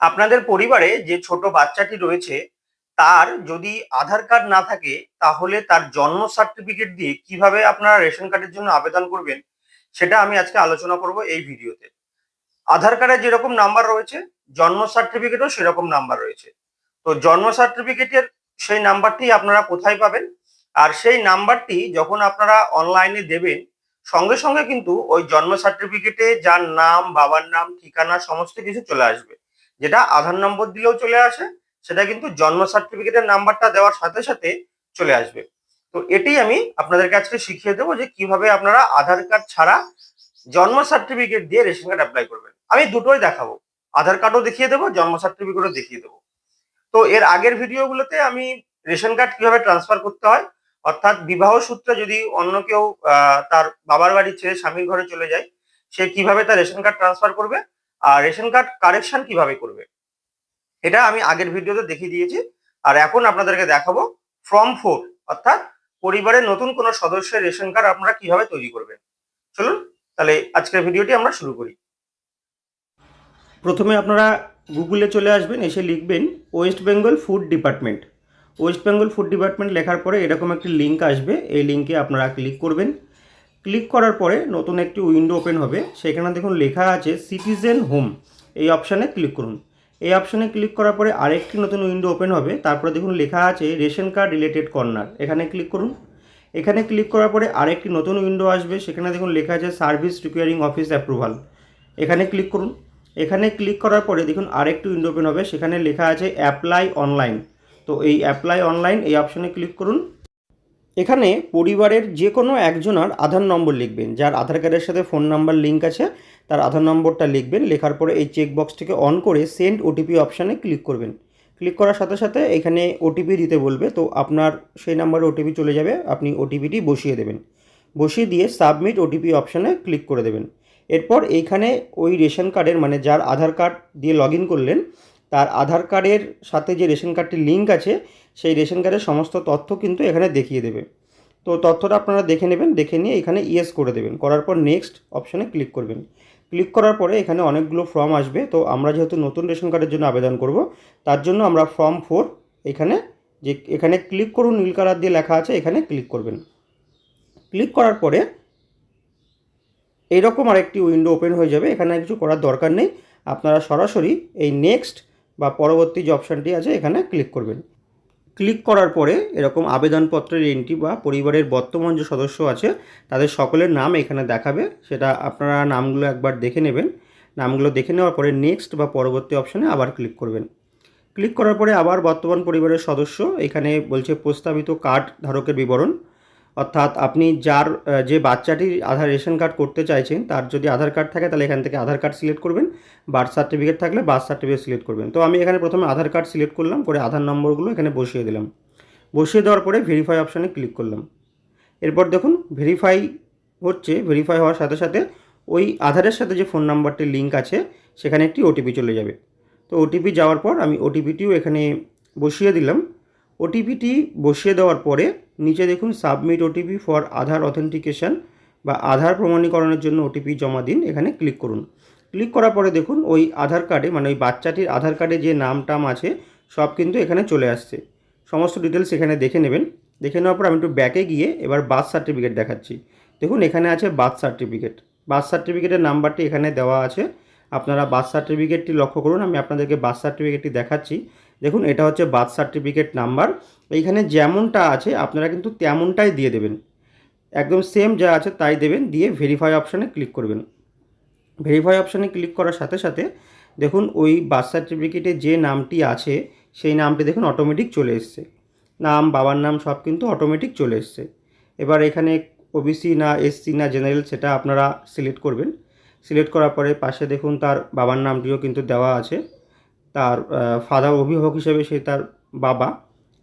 আপনাদের পরিবারে যে ছোট বাচ্চাটি রয়েছে, তার যদি আধার কার্ড না থাকে, তাহলে তার জন্ম সার্টিফিকেট দিয়ে কীভাবে আপনারা রেশন কার্ডের জন্য আবেদন করবেন, সেটা আমি আজকে আলোচনা করব এই ভিডিওতে। আধার কার্ডে যেরকম নাম্বার রয়েছে, জন্ম সার্টিফিকেটও সেরকম নাম্বার রয়েছে। তো জন্ম সার্টিফিকেটের সেই নাম্বারটি আপনারা কোথায় পাবেন? আর সেই নাম্বারটি যখন আপনারা অনলাইনে দেবেন, সঙ্গে সঙ্গে কিন্তু ওই জন্ম সার্টিফিকেটে যার নাম, বাবার নাম, ঠিকানা, সমস্ত কিছু চলে আসবে। যেটা আধার নম্বর দিলেও চলে আসে, সেটা কিন্তু জন্ম সার্টিফিকেটের নাম্বারটা দেওয়ার সাথে সাথে চলে আসবে। তো এটি আমি আপনাদেরকে আজকে শিখিয়ে দেবো যে কীভাবে আপনারা আধার কার্ড ছাড়া জন্ম সার্টিফিকেট দিয়ে রেশন কার্ড অ্যাপ্লাই করবেন। আমি দুটোই দেখাবো। আধার কার্ডও দেখিয়ে দেবো, জন্ম সার্টিফিকেটও দেখিয়ে দেবো। তো এর আগের ভিডিওগুলোতে আমি রেশন কার্ড কীভাবে ট্রান্সফার করতে হয়, অর্থাৎ বিবাহ সূত্রে যদি অন্য কেউ তার বাবার বাড়ি ছেড়ে স্বামীর ঘরে চলে যায়, সে কীভাবে তার রেশন কার্ড ট্রান্সফার করবে আর রেশন কার্ড কারেকশন কীভাবে করবে? এটা আমি আগের ভিডিওতে দেখিয়ে দিয়েছি। আর এখন আপনাদেরকে দেখাবো ফর্ম ফোর, অর্থাৎ পরিবারের নতুন কোনো সদস্যের রেশন কার্ড আপনারা কীভাবে তৈরি করবেন। চলুন, তাহলে আজকের ভিডিওটি আমরা শুরু করি। প্রথমে আপনারা গুগলে চলে আসবেন, এসে লিখবেন West Bengal food department. West Bengal food department লেখার পরে এরকম একটি লিঙ্ক আসবে, এই লিঙ্কে আপনারা ক্লিক করবেন। ক্লিক করার পরে নতুন একটি উইন্ডো ওপেন হবে। সেখানে দেখুন লেখা আছে সিটিজেন হোম। এই অপশানে ক্লিক করুন। এই অপশানে ক্লিক করার পরে আরেকটি নতুন উইন্ডো ওপেন হবে। তারপরে দেখুন লেখা আছে রেশন কার্ড রিলেটেড কর্নার। এখানে ক্লিক করুন। এখানে ক্লিক করার পরে আরেকটি নতুন উইন্ডো আসবে। সেখানে দেখুন লেখা আছে সার্ভিস রিকোয়ারিং অফিস অ্যাপ্রুভাল। এখানে ক্লিক করুন। এখানে ক্লিক করার পরে দেখুন আরেকটি উইন্ডো ওপেন হবে। সেখানে লেখা আছে অ্যাপ্লাই অনলাইন। তো এই অ্যাপ্লাই অনলাইন এই অপশানে ক্লিক করুন। এখানে পরিবারের যে কোনো একজনের আধার নম্বর লিখবেন, যার আধার কার্ডের সাথে ফোন নাম্বার লিঙ্ক আছে, তার আধার নম্বরটা লিখবেন, লেখার পরে এই চেক বক্সটিকে অন করে সেন্ড ওটিপি অপশানে ক্লিক করবেন। ক্লিক করার সাথে সাথে এখানে ওটিপি দিতে বলবে, তো আপনার সেই নাম্বারে ওটিপি চলে যাবে, আপনি ওটিপিটি বসিয়ে দেবেন। বসিয়ে দিয়ে সাবমিট ওটিপি অপশানে ক্লিক করে দেবেন। এরপর এইখানে ওই রেশন কার্ডের মানে যার আধার কার্ড দিয়ে লগ করলেন তার আধার কার্ডের সাথে যে রেশন কার্ডটির লিঙ্ক আছে, সেই রেশন কার্ডের সমস্ত তথ্য কিন্তু এখানে দেখিয়ে দেবে। তো তথ্যটা আপনারা দেখে নেবেন, দেখে নিয়ে এখানে ইয়েস করে দেবেন। করার পর নেক্সট অপশানে ক্লিক করবেন। ক্লিক করার পরে এখানে অনেকগুলো ফর্ম আসবে। তো আমরা যেহেতু নতুন রেশন কার্ডের জন্য আবেদন করব, তার জন্য আমরা ফর্ম ফোর এখানে যে, এখানে ক্লিক করুন নীল কালার দিয়ে লেখা আছে, এখানে ক্লিক করবেন। ক্লিক করার পরে এইরকম আরেকটি উইন্ডো ওপেন হয়ে যাবে। এখানে কিছু করার দরকার নেই। আপনারা সরাসরি এই নেক্সট বা পরবর্তী যে অপশানটি আছে, এখানে ক্লিক করবেন। ক্লিক করার পরে এরকম আবেদনপত্রের এন্ট্রি বা পরিবারের বর্তমান যে সদস্য আছে, তাদের সকলের নাম এখানে দেখাবে। সেটা আপনারা নামগুলো একবার দেখে নেবেন। নামগুলো দেখে নেওয়ার পরে নেক্সট বা পরবর্তী অপশানে আবার ক্লিক করবেন। ক্লিক করার পরে আবার বর্তমান পরিবারের সদস্য এখানে বলছে প্রস্তাবিত কার্ড ধারকের বিবরণ। অর্থাৎ আপনি যার যে বাচ্চাটির আধার রেশন কার্ড করতে চাইছেন, তার যদি আধার কার্ড থাকে, তাহলে এখান থেকে আধার কার্ড সিলেক্ট করবেন। বার্থ সার্টিফিকেট থাকলে বার্থ সার্টিফিকেট সিলেক্ট করবেন। তো আমি এখানে প্রথমে আধার কার্ড সিলেক্ট করলাম, করে আধার নম্বরগুলো এখানে বসিয়ে দিলাম। বসিয়ে দেওয়ার পরে ভেরিফাই অপশানে ক্লিক করলাম। এরপর দেখুন ভেরিফাই হচ্ছে ভেরিফাই হওয়ার সাথে সাথে ওই আধারের সাথে যে ফোন নাম্বারটির লিঙ্ক আছে, সেখানে একটি ওটিপি চলে যাবে। তো ওটিপি যাওয়ার পর আমি ওটিপিটিও এখানে বসিয়ে দিলাম। ওটিপিটি বসিয়ে দেওয়ার পরে নিচে দেখুন submit OTP for Aadhaar authentication বা আধার প্রমাণীকরণের জন্য ওটিপি জমা দিন, এখানে ক্লিক করুন। ক্লিক করার পরে দেখুন, ওই আধার কার্ডে মানে ওই বাচ্চাটির আধার কার্ডে যে নাম টাম আছে, সব কিন্তু এখানে চলে আসছে। সমস্ত ডিটেলস এখানে দেখে নেবেন। দেখে নেওয়ার পর আমি একটু ব্যাকে গিয়ে এবার বার্থ সার্টিফিকেট দেখাচ্ছি। দেখুন, এখানে আছে বার্থ সার্টিফিকেট বার্থ সার্টিফিকেটের নাম্বারটি এখানে দেওয়া আছে। আপনারা বার্থ সার্টিফিকেটটি লক্ষ্য করুন, আমি আপনাদেরকে বার্থ সার্টিফিকেটটি দেখাচ্ছি। দেখুন, এটা হচ্ছে বার্থ সার্টিফিকেট নাম্বার। এইখানে যেমনটা আছে, আপনারা কিন্তু তেমনটাই দিয়ে দেবেন। একদম সেম যা আছে তাই দেবেন, দিয়ে ভেরিফাই অপশানে ক্লিক করবেন। ভেরিফাই অপশানে ক্লিক করার সাথে সাথে দেখুন, ওই বার্থ সার্টিফিকেটে যে নামটি আছে, সেই নামটি দেখুন অটোমেটিক চলে এসছে। নাম, বাবার নাম সব কিন্তু অটোমেটিক চলে এসছে। এবার এখানে ওবিসি না এসসি না জেনারেল সেটা আপনারা সিলেক্ট করবেন। সিলেক্ট করার পরে পাশে দেখুন, তার বাবার নামটিও কিন্তু দেওয়া আছে। তার ফাদার অভিভাবক হিসেবে সে তার বাবা,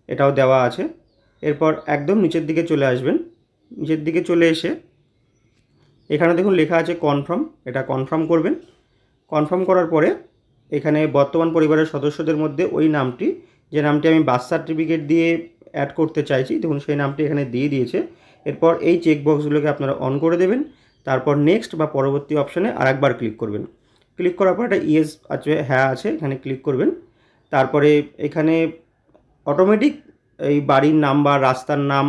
এটাও দেওয়া আছে। এরপর একদম নিচের দিকে চলে আসবেন। নিচের দিকে চলে এসে এখানে দেখুন লেখা আছে কনফার্ম এটা কনফার্ম করবেন। কনফার্ম করার পরে এখানে বর্তমান পরিবারের সদস্যদের মধ্যে ওই নামটি, যে নামটি আমি বার্থ সার্টিফিকেট দিয়ে অ্যাড করতে চাইছি, দেখুন সেই নামটি এখানে দিয়ে দিয়েছে। এরপর এই চেকবক্সগুলোকে আপনারা অন করে দেবেন। তারপর নেক্সট বা পরবর্তী অপশানে আরেকবার ক্লিক করবেন। ক্লিক করার পর একটা ইয়েস আছে হ্যাঁ আছে, এখানে ক্লিক করবেন। তারপরে এখানে অটোমেটিক এই বাড়ির নাম বা রাস্তার নাম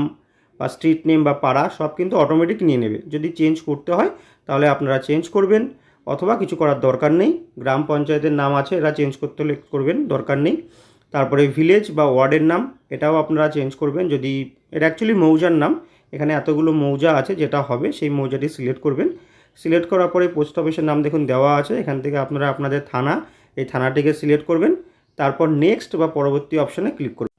বা স্ট্রিট নেম বা পাড়া সব কিন্তু অটোমেটিক নিয়ে নেবে। যদি চেঞ্জ করতে হয়, তাহলে আপনারা চেঞ্জ করবেন, অথবা কিছু করার দরকার নেই। গ্রাম পঞ্চায়েতের নাম আছে, এরা চেঞ্জ করতে হলে করবেন, দরকার নেই। তারপরে ভিলেজ বা ওয়ার্ডের নাম, এটাও আপনারা চেঞ্জ করবেন। যদি এটা অ্যাকচুয়ালি মৌজার নাম, এখানে এতগুলো মৌজা আছে যেটা হবে, সেই মৌজাটি সিলেক্ট করবেন। সিলেক্ট করার পরে পোস্ট অফিসের নাম দেখুন দেওয়া আছে। এখান থেকে আপনারা আপনাদের থানা, এই থানাটিকে সিলেক্ট করবেন। তারপর নেক্সট বা পরবর্তী অপশানে ক্লিক করবেন।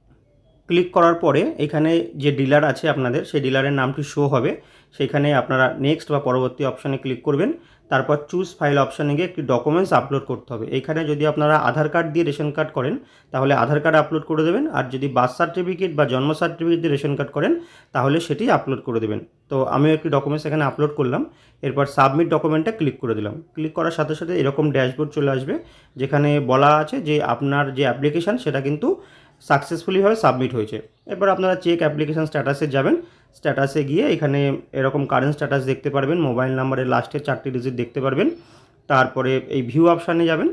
ক্লিক করার পরে এখানে যে ডিলার আছে আপনাদের, সেই ডিলারের নামটি শো হবে। সেখানে আপনারা নেক্সট বা পরবর্তী অপশানে ক্লিক করবেন। তারপর চুজ ফাইল অপশানে গিয়ে একটি ডকুমেন্টস আপলোড করতে হবে। এখানে যদি আপনারা আধার কার্ড দিয়ে রেশন কার্ড করেন, তাহলে আধার কার্ড আপলোড করে দেবেন, আর যদি বার্থ সার্টিফিকেট বা জন্ম সার্টিফিকেট দিয়ে রেশন কার্ড করেন, তাহলে সেটি আপলোড করে দেবেন। তো আমিও একটি ডকুমেন্টস এখানে আপলোড করলাম, এরপর সাবমিট ডকুমেন্টটা ক্লিক করে দিলাম। ক্লিক করার সাথে সাথে এরকম ড্যাশবোর্ড চলে আসবে, যেখানে বলা আছে যে আপনার যে অ্যাপ্লিকেশান সেটা কিন্তু সাকসেসফুলিভাবে সাবমিট হয়েছে। এরপর আপনারা চেক অ্যাপ্লিকেশান স্ট্যাটাসে যাবেন। স্ট্যাটাসে গিয়ে এখানে এরকম কারেন্ট স্ট্যাটাস দেখতে পারবেন। মোবাইল নাম্বারের লাস্টের চারটি ডিজিট দেখতে পারবেন। তারপরে এই ভিউ অপশানে যাবেন।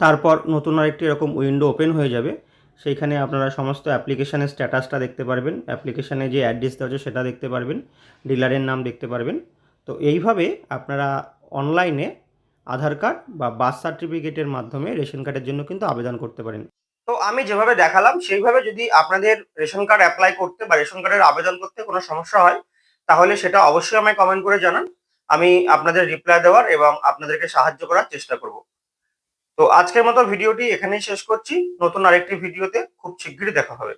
তারপর নতুন আরেকটি এরকম উইন্ডো ওপেন হয়ে যাবে। সেইখানে আপনারা সমস্ত অ্যাপ্লিকেশানের স্ট্যাটাসটা দেখতে পারবেন। অ্যাপ্লিকেশানে যে অ্যাড্রেস দেওয়া আছে সেটা দেখতে পারবেন। ডিলারের নাম দেখতে পারবেন। তো এইভাবে আপনারা অনলাইনে আধার কার্ড বা বার্থ সার্টিফিকেটের মাধ্যমে রেশন কার্ডের জন্য কিন্তু আবেদন করতে পারেন। তো আমি যেভাবে দেখালাম, সেইভাবে যদি আপনাদের রেশন কার্ড অ্যাপ্লাই করতে বা রেশন কার্ডের আবেদন করতে কোনো সমস্যা হয়, তাহলে সেটা অবশ্যই আমায় কমেন্ট করে জানান। আমি আপনাদের রিপ্লাই দেওয়ার এবং আপনাদেরকে সাহায্য করার চেষ্টা করব। তো আজকের মতো ভিডিওটি এখানেই শেষ করছি। নতুন আরেকটি ভিডিওতে খুব শীঘ্রই দেখা হবে।